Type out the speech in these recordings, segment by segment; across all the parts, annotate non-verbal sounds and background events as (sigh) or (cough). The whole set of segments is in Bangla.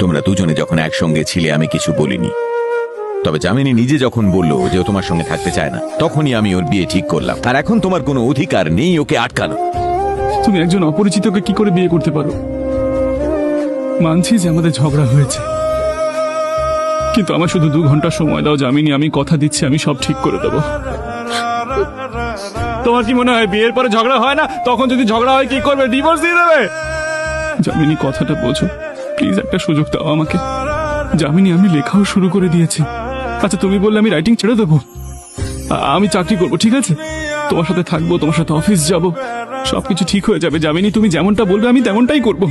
তোমরা দুজনে যখন একসঙ্গে ছিলে, আমি কিছু বলিনি। তবে জামিনী নিজে যখন বলল যে ও তোমার সঙ্গে থাকতে চায় না, তখনই আমি ওর বিয়ে ঠিক করলাম। আর এখন তোমার কোনো অধিকার নেই ওকে আটকানো। তুমি একজন অপরিচিতকে কি করে বিয়ে করতে পারো? মানছি যে আমাদের ঝগড়া হয়েছে। কিন্তু আমার শুধু দু ঘণ্টা সময় দাও জামিনি আমি কথা দিচ্ছি, আমি সব ঠিক করে দেবো। তোমার কি মনে হয় বিয়ের পরে ঝগড়া হয় না? তখন যদি ঝগড়া হয়, কি করবে? ডিভোর্স দিয়ে দেবে? জামিনী কথাটা বোঝো। প্লিজ একটা সুযোগ দাও আমাকে। জামিনী আমি লেখাও শুরু করে দিয়েছি। আচ্ছা তুমি বললে আমি রাইটিং ছেড়ে দেবো। আমি চাকরি করব ঠিক আছে? তোমার সাথে থাকব তোমার সাথে অফিস যাব। সবকিছু ঠিক হয়ে যাবে। জামিনী তুমি যেমনটা বলবে আমি তেমনটাই করব।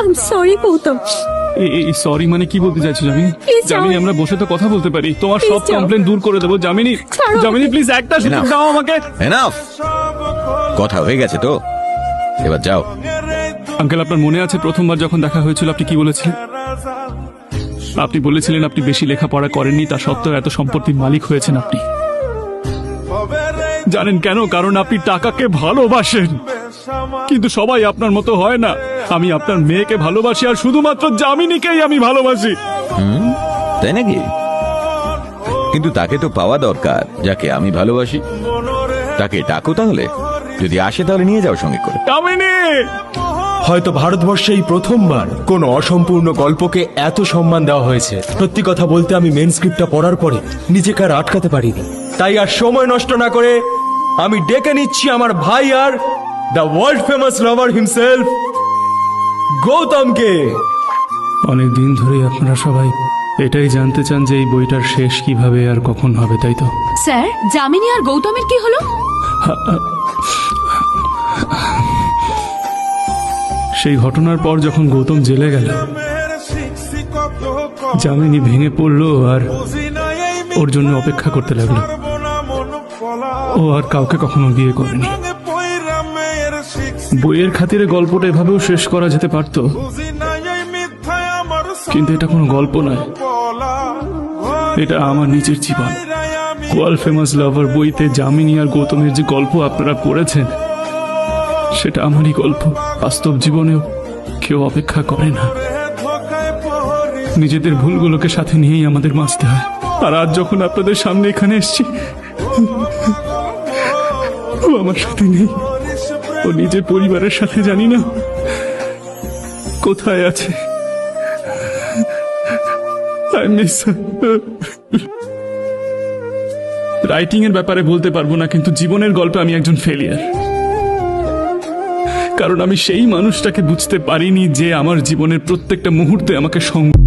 আই এম সরি গৌতম এই সরি মানে কি বলতে চাইছো জামিনী জামিনী আমরা বসে তো কথা বলতে পারি। তোমার সব কমপ্লেন দূর করে দেবো। জামিনী জামিনী আমাকে। প্লিজ একটা সুযোগ দাও আমাকে। এনাফ কথা হয়ে গেছে তো। এবার যাও। আঙ্কেল আপনার মনে আছে প্রথমবার যখন দেখা হয়েছিল আপনি কি বলেছিলেন? আপনি বলেছিলেন আপনি বেশি লেখাপড়া করেননি তা সত্ত্বেও এত সম্পত্তির মালিক হয়েছেন আপনি। জানেন কেন? কারণ আপনি টাকাকে ভালোবাসেন। কিন্তু সবাই আপনার মতো হয় না। আমি আপনার মেয়েকে ভালোবাসি আর শুধুমাত্র জামিনীকেই আমি ভালোবাসি। তাই নাকি? কিন্তু তাকে তো পাওয়া দরকার যাকে আমি ভালোবাসি। তাকে ডাকো তাহলে। যদি আসে তাহলে নিয়ে যাও সঙ্গে করে। জামিনী হয়তো ভারতবর্ষে এই প্রথমবার কোন অসম্পূর্ণ গল্পকে এত সম্মান দেওয়া হয়েছে। সত্যি কথা বলতে আমি মেন স্ক্রিপ্টটা পড়ার পরে নিজেকে আর আটকাতে পারিনি। তাই আর সময় নষ্ট না করে আমি ডেকে নিচ্ছি আমার ভাই আর the world famous lover himself গৌতমকে। অনেক দিন ধরেই আপনারা সবাই এটাই জানতে চান যে এই বইটার শেষ কীভাবে আর কখন হবে তাই তো? স্যার যামিনী আর গৌতমের কি হলো? (laughs) সেই ঘটনার পর যখন গৌতম জেলে গেল জামিনী ভেঙে পড়ল আর ওর জন্য অপেক্ষা করতে লাগল। ও আর কাউকে কখনো বিয়ে করেনি। বইয়ের খাতিরে গল্পটা এভাবেও শেষ করা যেতে পারতো, কিন্তু এটা কোনো গল্প নয়। এটা আমার নিজের জীবন। ওয়ার্ল্ড ফেমাস লাভার বইতে জামিনী আর গৌতমের যে গল্প আপনারা পড়েছেন সেটা আমারই গল্প। বাস্তব জীবনেও কেউ অপেক্ষা করে না। নিজেদের ভুলগুলোকে সাথে নিয়েই আমাদের বাঁচতে হয়। আর আজ যখন আপনাদের সামনে এখানে এসছি, ও আমার সাথে নেই। ও নিজের পরিবারের সাথে জানি না কোথায় আছে. রাইটিং এর ব্যাপারে বলতে পারব না, কিন্তু জীবনের গল্পে আমি একজন ফেলিয়ার কারণ আমি সেই মানুষটাকে বুঝতে পারিনি যে আমার জীবনের প্রত্যেকটা মুহূর্তে আমাকে সঙ্গ